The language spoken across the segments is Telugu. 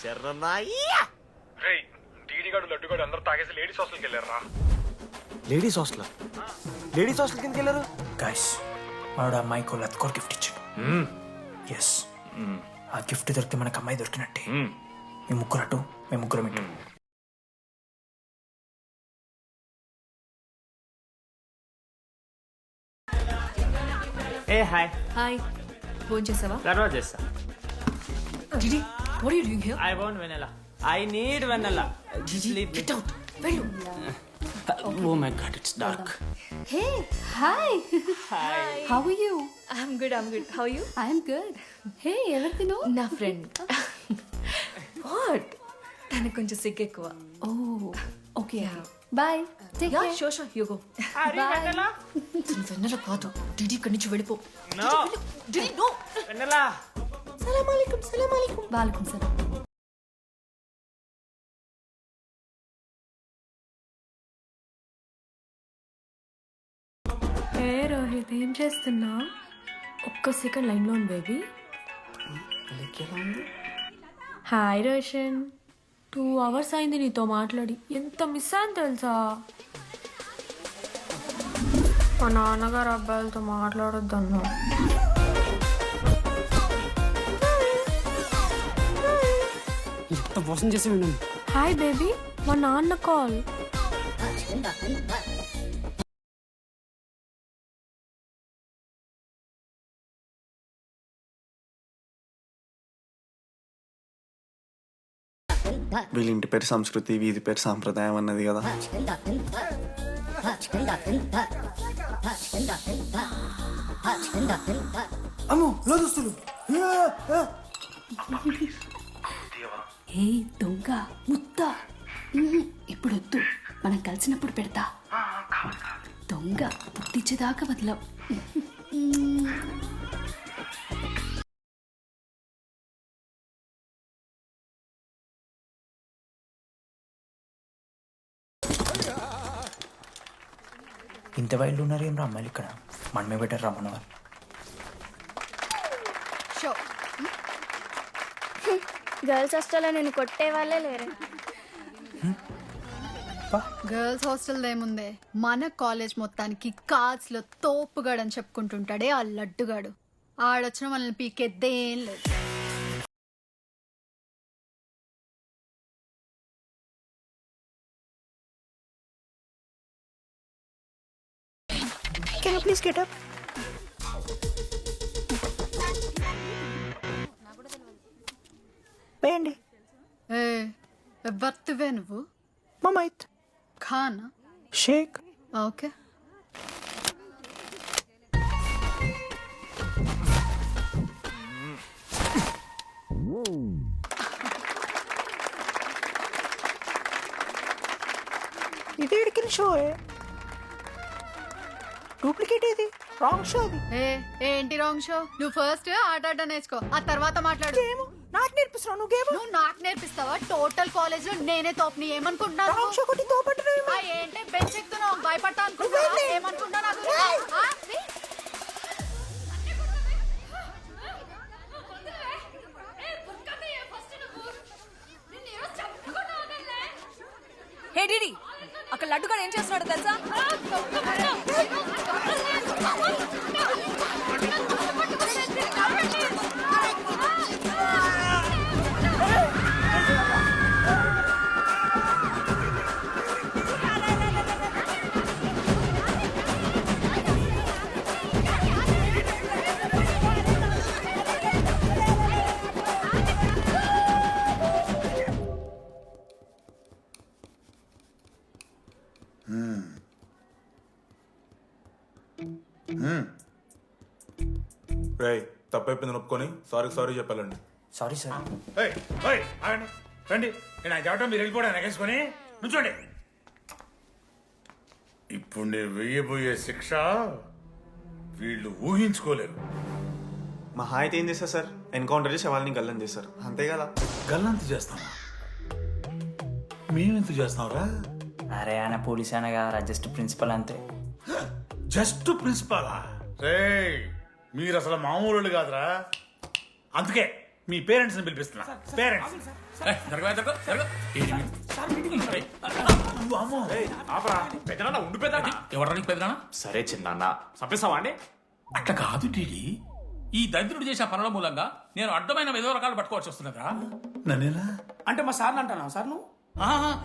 శరణయ్యా రే డీడీగాడు లడ్డుగాడు అందరూ తాగేసి లేడీస్ హాస్టల్కి వెళ్ళారా లేడీస్ హాస్టల్? లేడీస్ హాస్టల్ కిందకి వెళ్ళారు? గైస్ వాడు అమ్మాయికి లత్కోర్ గిఫ్ట్ ఇచ్చాడు. ఎస్ ఆ గిఫ్ట్ దొరికితే మనకు అమ్మాయి దొరికినట్టే. మీ ముగ్గురు అటు మేము ముగ్గురం ఇటు. ఏ హాయ్. హాయ్. ఫోన్ చేసావా తర్వాత చేస్తా. DD what are you doing here I want Vennela I need Vennela get out వెళ్ళు ఓ my god it's dark Hey, hi. hi. How are you? I'm good I'm good how you I'm good. Hey, ఎవరిది నువ్వు నా ఫ్రెండ్ వాట్ తనకు కొంచెం సిగ్గు ఎక్కువ. Oh, okay. Bye. Take yeah care. So so you go తను వెన్నెల కాదు. డిడి ఇక్కడి నుంచి వెళ్ళిపో. నో డిడి నో వెనెలా సలాం అలైకుం సలాం అలైకుం Walaikum salam. ఏ రోహిత్ ఏం చేస్తున్నా ఒక్క సెకండ్ లైన్లో ఉంది baby. Hi Roshan. Two hours అయింది నీతో మాట్లాడి. ఎంత మిస్ అని తెలుసా? మా నాన్నగారు అబ్బాయిలతో మాట్లాడొద్దన్నా మోసం చేసి విన్నాను హాయ్ బేబీ మా నాన్న కాల్ వీళ్ళ ఇంటి పేరు సంస్కృతి వీధి పేరు సాంప్రదాయం అన్నది కదా. హే దొంగ ముత్త. ఇప్పుడు వద్దు మనం కలిసినప్పుడు పెడతా. దొంగ బుద్ధిచ్చేదాకా వదలవు ఇంత వైల్డ్ ఉన్నారు ఏం రా అమ్మాయిలు ఇక్కడ? మనమే బెటర్ రా మనవాళ్ళు. గర్ల్స్ హాస్టల్లో నేను కొట్టే వాళ్ళే లేరు. గర్ల్స్ హాస్టల్ ఏముందే? మన కాలేజ్ మొత్తానికి కార్డ్స్లో తోపుగాడు అని చెప్పుకుంటుంటాడే ఆ లడ్డుగాడు. ఆడొచ్చిన మనల్ని పీకెద్దేం లేదు. ప్లీజ్ గెట్ అప్ వేయండి ఏ నువ్వు? మమైత్. ఖానా? షేక్. ఓకే. ఇది ఎడికిన షో డూప్లికేట్ ఇది రాంగ్ షో అది. ఏ ఏంటి రాంగ్ షో? నువ్వు ఫస్ట్ ఆట ఆట నేర్చుకో ఆ తర్వాత మాట్లాడు. నాకు నేర్పిస్తున్నావు నువ్వు గేమ్? నువ్వు నాకు నేర్పిస్తావా? టోటల్ కాలేజ్లో నేనే తోపు నీ ఏమనుకుంటున్నావు రాంగ్ షో కొట్టి తోపట్టు ఆ, ఏంటి? బెంచ్ ఎక్కుతున్నావు భయపడతా అనుకుంటున్నావా ఏమనుకుంటున్నా నా? గురించి? ఆ? లడ్డుగాడు ఏం చేస్తున్నాడు తెలుసా? తప్పైపోయింది ఒప్పుకొని సారీ సారీ చెప్పాలండి. Sorry sir. ఏయ్, ఏయ్, ఆగండి. రండి. నేను ఆయన చెప్పడం మీరు వెళ్ళిపోవడం ఎగేసుకొని నుంచోండి. ఇప్పుడు నేను వెయ్యబోయే శిక్ష వీళ్ళు ఊహించుకోలేరు. మా హాయ్ అయితే ఏం చేస్తారు సార్? ఎన్కౌంటర్ చేసి వాళ్ళని గల్లం చేస్తారు అంతే కదా? గల్లంత చేస్తాం? మేమెంత చేస్తాంరా? అరే ఆయన పోలీస్ ఆయన కదా జస్ట్ ప్రిన్సిపల్ అంతే. జస్ట్ ప్రిన్సిపాలా? మీరు అసలు మామూలు కాదురా. అందుకే మీ పేరెంట్స్ని పిలిపిస్తున్నా పేరెంట్స్. పెద్దనా సరే చిన్న చంపేస్తావా అండి? అట్లా కాదు టీడీ. ఈ దరిద్రుడు చేసిన పనుల మూలంగా నేను అడ్డమైన ఏదో రకాలు పట్టుకోవాల్సి వస్తున్నదా నన్నేనా అంటే మా సార్ని అంటానా సార్ నువ్వు?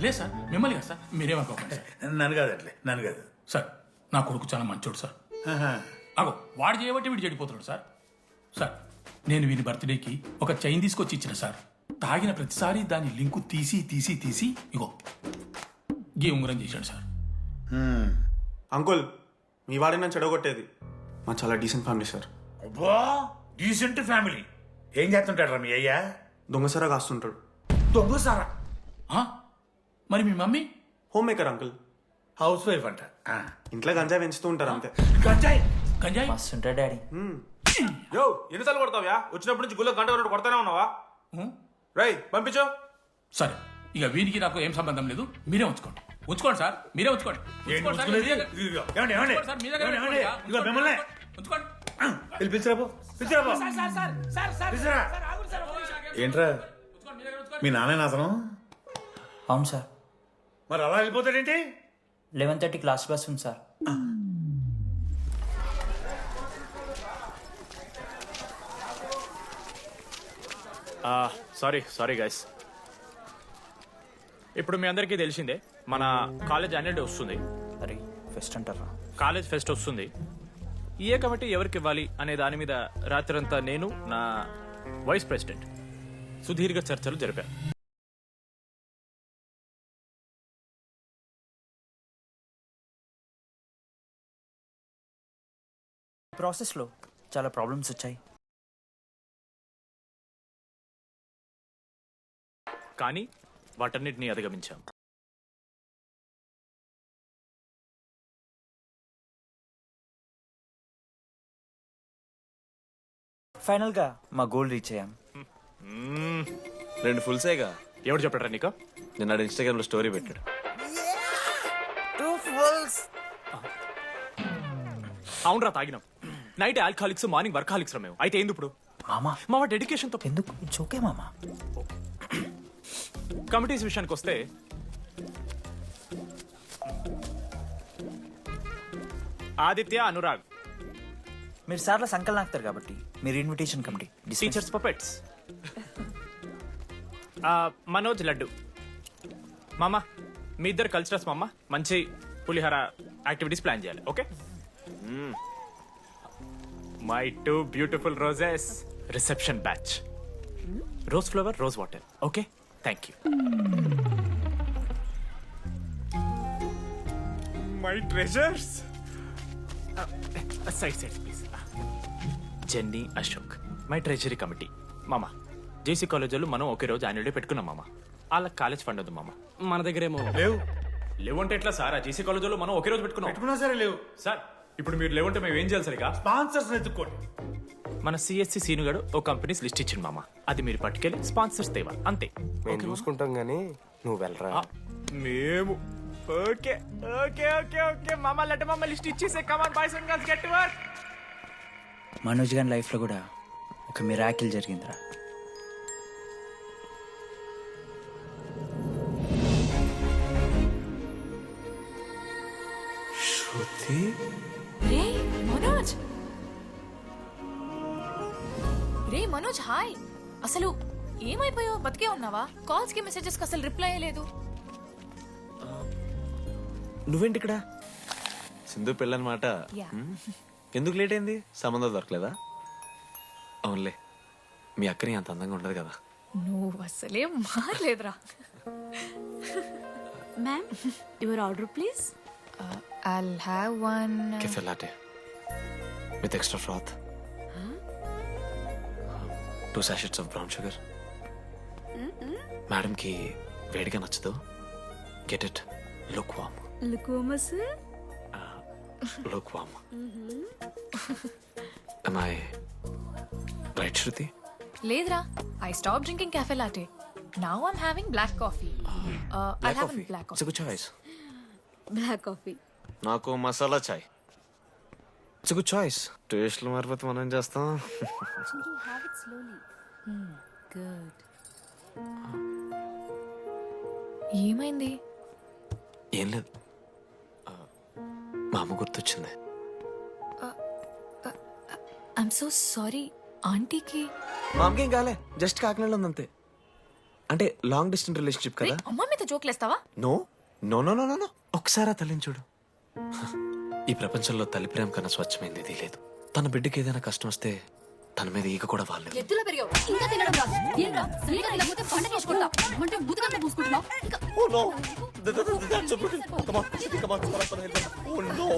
లేదు సార్. మిమ్మల్ని కదా సార్. మీరేమనుకోకండి సార్. నన్ను కాదు అట్లే నన్ను కాదు. సార్ నా కొడుకు చాలా మంచోడు సార్. అగో వాడు చేయబట్టి వీడు చెడిపోతున్నాడు సార్. సార్ నేను వీని బర్త్డేకి ఒక చైన్ తీసుకొచ్చి ఇచ్చిన సార్. తాగిన ప్రతిసారి దాని లింకు తీసి తీసి తీసి ఇగో గీ ఉంగరం చేశాడు సార్. అంకుల్ మీ వాడే నన్ను చెడగొట్టేది. మా చాలా డీసెంట్ ఫ్యామిలీ సార్. అబ్బా డీసెంట్ ఫ్యామిలీ ఏం చేస్తుంటాడు రా మీ అయ్యా? దొంగసరా కాస్తుంటాడు. దొంగ సారా ఆ? మరి మీ mummy? Homemaker uncle. House wife అంట. ఆ. ఇంట్లో గంజా పెంచుతూ ఉంటారు అంతే. గంజాయి? గంజాయి? మస్తు ఉంటాడు డాడీ. యో ఎన్నిసార్లు కొడతావ్యా? వచ్చినప్పటి నుంచి గుళ్ళ గంట కొట్టు కొడతానే ఉన్నావా? రై పంపించు. సరే ఇక వీరికి నాకు ఏం సంబంధం లేదు మీరే ఉంచుకోండి. ఉంచుకోండి సార్ మీరే ఉంచుకోండి. ఏంటి ఉంచుకోండి సార్, ఉంచుకునేది? మీ దగ్గర- ఇదిగో, ఏమండి, ఏమండి? ఉంచుకోండి సార్, మీ దగ్గర ఏమండి, పెట్టుకోండి, ఏమండి? ఆ, ఇదిగో ఉంచుకోండి. మిమ్మల్ని. ఉంచుకోండి. వెళ్ళి పిలిచిరాబో పిలిచిరాబో పిలిచిరా ఏంట్రా? ఉంచుకోండి, మీ దగ్గర ఉంచుకోండి. మీ నాన్న అతను అవును సార్. మరి అలా వెళ్ళిపోతాడేంటి? లెవెన్ థర్టీ క్లాస్ బస్ ఉంది సార్. సారీ సారీ గైస్ ఇప్పుడు మీ అందరికీ తెలిసిందే మన కాలేజ్ యాన్యువల్ డే వస్తుంది. అరే ఫెస్ట్ అంటారా? కాలేజ్ ఫెస్ట్ వస్తుంది. ఏ కమిటీ ఎవరికి ఇవ్వాలి అనే దాని మీద రాత్రంతా నేను నా వైస్ ప్రెసిడెంట్ సుదీర్ఘ చర్చలు జరిపాను. ప్రాసెస్లో చాలా ప్రాబ్లమ్స్ వచ్చాయి. కానీ వాటన్నిటిని అధిగమించాం. ఫైనల్గా మా గోల్ రీచ్ అయ్యాం. రెండు ఫుల్ సేగా. ఎవరు చెప్పారా నీకు? నిన్న ఇన్స్టాగ్రామ్లో స్టోరీ పెట్టాడు. అవునరా తాగినాం. నైట్ ఆల్కహాలిక్స్ మార్నింగ్ వర్కాలిక్స్ మేము. అయితే ఏంది ఇప్పుడు? మామా? మా డెడికేషన్తో ఎందుకు? ఇట్స్ ఓకే మామా? కమిటీస్ విషయానికి వస్తే ఆదిత్య అనురాగ్. మీరు సార్ల సంకలనం ఆగుతారు కాబట్టి మీరు invitation committee teachers puppets Manoj Laddu. మామ మీ ఇద్దరు కల్చరల్స్ మామ మంచి పులిహార యాక్టివిటీస్ ప్లాన్ చేయాలి okay? My two beautiful roses reception batch rose flower rose water okay? Thank you my treasures side side please Jenny Ashok my treasury committee మామ జేసీ కాలేజీలో మనం ఒకే రోజు యాన్యువల్ డే పెట్టుకున్నాం మామ. వాళ్ళ కాలేజ్ ఫండ్ ఉంది మామ. మన దగ్గర ఏమో లేవు. లేవంటే ఎట్లా సార్? ఆ జేసీ కాలేజీలో మనం ఒకే రోజు పెట్టుకున్నాం. పెట్టుకున్నా సరే లేవు సార్ ఇప్పుడు మీరు లేవంటే మేము ఏం చేయాలి సరిగా? స్పాన్సర్స్ ఎత్తుక్కోండి మన సిఎస్సి సీనుగాడు ఓ కంపెనీస్ లిస్ట్ ఇచ్చింది మామ. అది మీరు పట్టుకెళ్ళి స్పాన్సర్స్ తేవాలి అంతే. మేము చూసుకుంటాం గానీ నువ్వు వెళ్ళరా? మేము. Okay okay okay okay. మామ లెట్ మామ లిస్ట్ ఇచ్చేసే. Come on boys and girls get work Manoj గారి లైఫ్లో కూడా ఒక మిరాకిల్ జరిగిందిరా. రే మనోజ్ హాయ్. అసలు ఏమైపోయావు బతికే ఉన్నావా? కాల్స్కి మెసేజెస్కి అసలు రిప్లై లేదు నువ్వేంటి ఇక్కడ? సింధు పెళ్ళనమాట యా ఎందుకు లేట్ అయింది? సంబంధం దొరకలేదా? అవునులే మీ అక్కని అంత అందంగా ఉండదు కదా. నువ్వు అసలే మారలేదురా. Ma'am your order please I'll have one cafe latte with extra froth two sachets of brown sugar మేడంకి వేడిగా నచ్చదు. Get it look warm లుకోమస్ look warm I right Shruti లేదురా. I stop drinking cafe latte now I'm having black coffee I black have coffee black it's good choice black coffee నాకు మసాలా చాయ్ ఇట్స్ గుడ్ చాయిస్ టేస్ట్లు మారిపోతే మనం ఏం చేస్తాం గుడ్ ఏమైంది? ఏం లేదు. మా అమ్మ గుర్తొచ్చింది. ఐఎమ్ సో సారీ ఆంటీకి? మా అమ్మకి ఏం కాలే. జస్ట్ కాకినాడలో ఉంది అంతే. అంటే లాంగ్ డిస్టెన్స్ రిలేషన్షిప్ కదా. అమ్మ మీద జోకులేస్తావా? No no no no no no ఒకసారి ఆ తల్లిని చూడు. ఈ ప్రపంచంలో తల్లి ప్రేమ కన్నా స్వచ్ఛమైంది ఇది లేదు తన బిడ్డకి ఏదైనా కష్టం వస్తే తన మీద ఈగ కూడా వాళ్ళలేదు ఎత్తులో పెరిగావు ఇంకా తినడం రాదు ఏంట్రా సరిగా తినకపోతే పంట చేసుకుంటా అంటే బుద్ధకంటే పూసుకుంటున్నావు ఇంకా Oh no! That's a brutal. Come on, come on, come on, come on. Oh no!